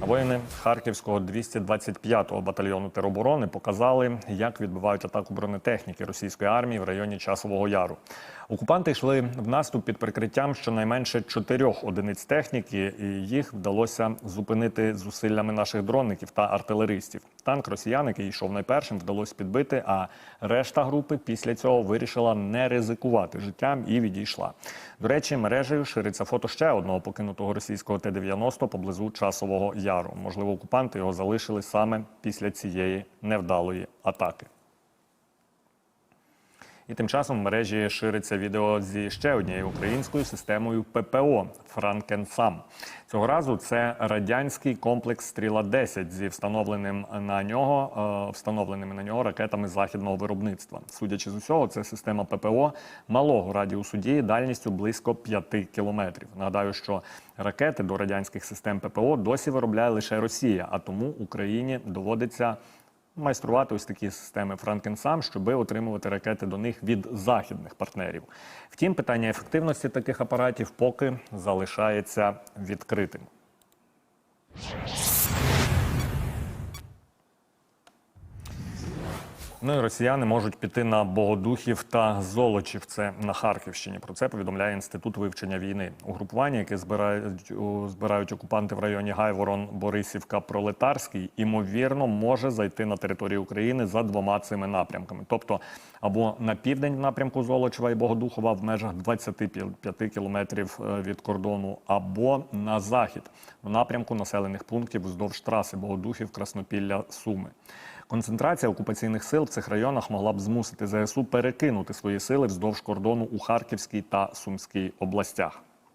Воїни Харківського 225-го батальйону тероборони показали, як відбивають атаку бронетехніки російської армії в районі Часового Яру. Окупанти йшли в наступ під прикриттям щонайменше чотирьох одиниць техніки, і їх вдалося зупинити зусиллями наших дронників та артилеристів. Танк росіян, який йшов найпершим, вдалося підбити. А решта групи після цього вирішила не ризикувати життям і відійшла. До речі, мережею шириться фото ще одного покинутого російського Т-90 поблизу Часового Яру. Можливо, окупанти його залишили саме після цієї невдалої атаки. І тим часом в мережі шириться відео зі ще однією українською системою ППО Франкенсам. Цього разу це радянський комплекс Стріла 10 зі встановленим на нього е, встановленими на нього ракетами західного виробництва. Судячи з усього, це система ППО малого радіусу дії дальністю близько 5 кілометрів. Нагадаю, що ракети до радянських систем ППО досі виробляє лише Росія, а тому Україні доводиться майструвати ось такі системи Франкенсам, щоб отримувати ракети до них від західних партнерів. Втім, питання ефективності таких апаратів поки залишається відкритим. Ну і росіяни можуть піти на Богодухів та Золочів. Це на Харківщині. Про це повідомляє інститут вивчення війни. Угрупування, яке збирають збирають окупанти в районі Гайворон, Борисівка, Пролетарський, імовірно, може зайти на територію України за двома цими напрямками. Тобто або на південь в напрямку Золочева і Богодухова в межах 25 кілометрів е, від кордону, або на захід в напрямку населених пунктів вздовж траси Богодухів, Краснопілля, Суми. Концентрація окупаційних сил цих районах могла б змусити ЗСУ перекинути свої сили вздовж кордону у Харківській та Сумській областях.